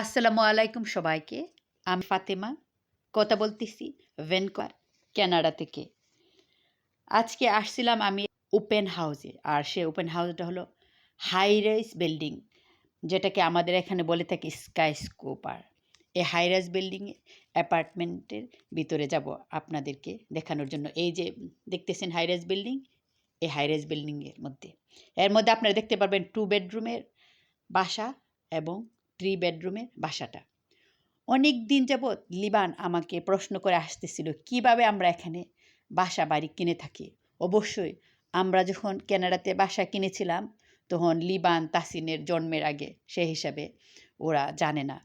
আসসালামু আলাইকুম সবাইকে। আমি ফাতেমা। কথা বলতেছি ভ্যানকোয়ার ক্যানাডা থেকে। আজকে আসছিলাম আমি ওপেন হাউসে, আর সে ওপেন হাউসটা হলো হাই রাইজ বিল্ডিং, যেটাকে আমাদের এখানে বলে থাকি স্কাই স্কোপার এই হাই রাইজ বিল্ডিংয়ে অ্যাপার্টমেন্টের ভিতরে যাব আপনাদেরকে দেখানোর জন্য। এই যে দেখতেছেন হাই রাইজ বিল্ডিং, এই হাই রাইজ বিল্ডিংয়ের মধ্যে। এর মধ্যে আপনারা দেখতে পারবেন টু বেডরুমের বাসা এবং থ্রি বেডরুমের বাসাটা। অনেক দিন যাবৎ লিবান আমাকে প্রশ্ন করে আসতেছিল, কীভাবে আমরা এখানে বাসা বাড়ি কিনে থাকি? অবশ্যই আমরা যখন কানাডাতে বাসা কিনেছিলাম, তখন লিবান তাসিনের জন্মের আগে, সে হিসাবে ওরা জানে না।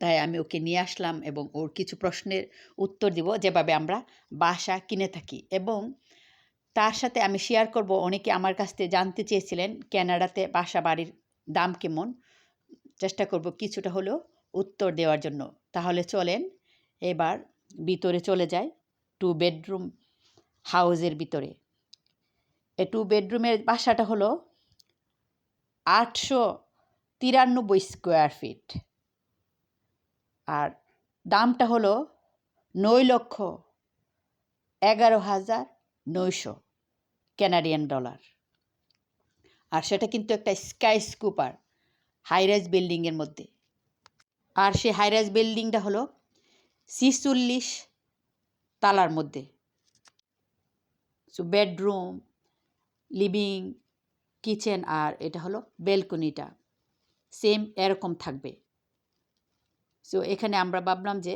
তাই আমি ওকে নিয়ে আসলাম এবং ওর কিছু প্রশ্নের উত্তর দিব যেভাবে আমরা বাসা কিনে থাকি। এবং তার সাথে আমি শেয়ার করব, অনেকে আমার কাছ থেকে জানতে চেয়েছিলেন কানাডাতে বাসা বাড়ির দাম কেমন। চেষ্টা করব কিছুটা হলেও উত্তর দেওয়ার জন্য। তাহলে চলেন, এবার ভিতরে চলে যায় টু বেডরুম হাউজের ভিতরে। এ টু বেডরুমের বাসাটা হলো আটশো তিরানব্বই স্কোয়ার ফিট আর দামটা হলো নয় লক্ষ এগারো হাজার নয়শো ক্যানাডিয়ান ডলার আর সেটা কিন্তু একটা স্কাই স্কুপার হাইরাইজ বিল্ডিংয়ের মধ্যে। আর সে হাইরাইজ বিল্ডিংটা হলো ছিচল্লিশ তালার মধ্যে। সো বেডরুম লিভিং কিচেন আর এটা হলো বেলকনিটা সেম এরকম থাকবে। সো এখানে আমরা ভাবলাম যে,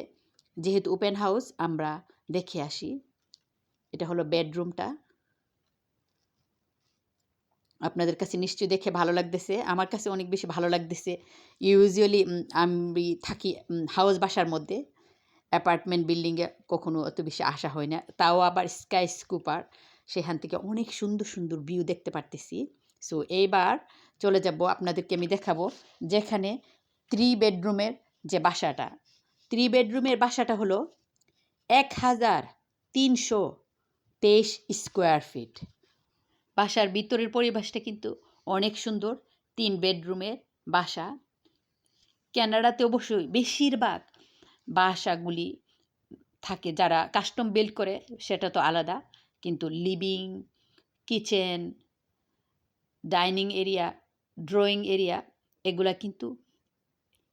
যেহেতু ওপেন হাউস আমরা দেখে আসি। এটা হলো বেডরুমটা আপনাদের কাছে নিশ্চয়ই দেখে ভালো লাগতেছে। আমার কাছে অনেক বেশি ভালো লাগতেছে। ইউজুয়ালি আমি থাকি হাউস বাসার মধ্যে। অ্যাপার্টমেন্ট বিল্ডিংয়ে কখনো অত বেশি আসা হয় না। তাও আবার স্কাই স্কুপার সেখান থেকে অনেক সুন্দর সুন্দর ভিউ দেখতে পারতেছি। সো এইবার চলে যাব, আপনাদেরকে আমি দেখাবো যেখানে থ্রি বেডরুমের যে বাসাটা। থ্রি বেডরুমের বাসাটা হলো এক হাজার তিনশো তেইশ স্কোয়ার ফিট বাসার ভিতরের পরিবেশটা কিন্তু অনেক সুন্দর। তিন বেডরুমের বাসা। ক্যানাডাতে অবশ্যই বেশিরভাগ বাসাগুলি থাকে যারা কাস্টম বিল্ড করে, সেটা তো আলাদা। কিন্তু living, kitchen, dining area, drawing area, এগুলা কিন্তু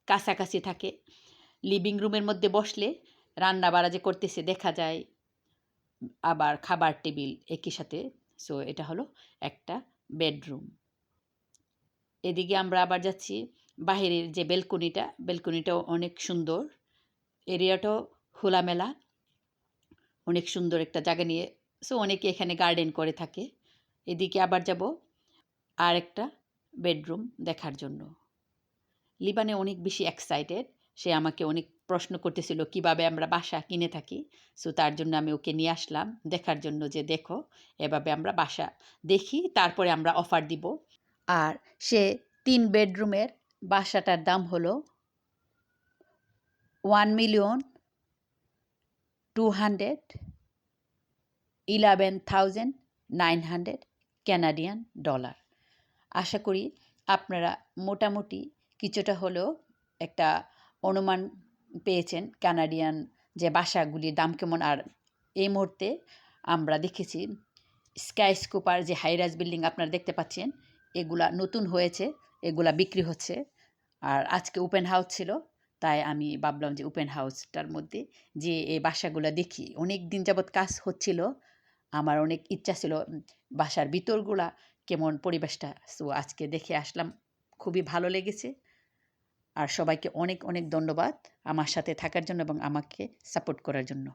কাছাকাছি থাকে। লিভিং রুমের মধ্যে বসলে রান্না বাড়া যে করতেছে দেখা যায়, আবার খাবার টেবিল একই সাথে সো এটা হলো একটা বেডরুম এদিকে আমরা আবার যাচ্ছি বাহিরের যে বেলকনিটা বেলকনিটাও অনেক সুন্দর। এরিয়াটাও খোলামেলা, অনেক সুন্দর একটা জায়গা নিয়ে। সো অনেকে এখানে গার্ডেন করে থাকে। এদিকে আবার যাব আর একটা বেডরুম দেখার জন্য। লিবানে অনেক বেশি এক্সাইটেড সে আমাকে অনেক প্রশ্ন করতেছিল, কীভাবে আমরা বাসা কিনে থাকি? সো তার জন্য আমি ওকে নিয়ে আসলাম, দেখার জন্য যে, দেখো, এভাবে আমরা বাসা দেখি, তারপরে আমরা অফার দিব। আর সে তিন বেডরুমের বাসাটার দাম হলো one million two hundred eleven thousand nine hundred Canadian dollar আশা করি আপনারা মোটামুটি কিছুটা হলেও একটা অনুমান পেয়েছেন কানাডিয়ান যে বাসাগুলির দাম কেমন। আর এই মুহূর্তে আমরা দেখেছি স্কাই স্কোপার যে হাইরাজ বিল্ডিং আপনারা দেখতে পাচ্ছেন, এগুলা নতুন হয়েছে, এগুলা বিক্রি হচ্ছে। আর আজকে ওপেন হাউস ছিল, তাই আমি ভাবলাম যে ওপেন হাউসটার মধ্যে যে এই বাসাগুলো দেখি। অনেক দিন যাবৎ কাজ হচ্ছিল, আমার অনেক ইচ্ছা ছিল বাসার ভিতরগুলা কেমন পরিবেশটা। সো আজকে দেখে আসলাম, খুবই ভালো লেগেছে। আর সবাইকে অনেক অনেক ধন্যবাদ আমার সাথে থাকার জন্য এবং আমাকে সাপোর্ট করার জন্য।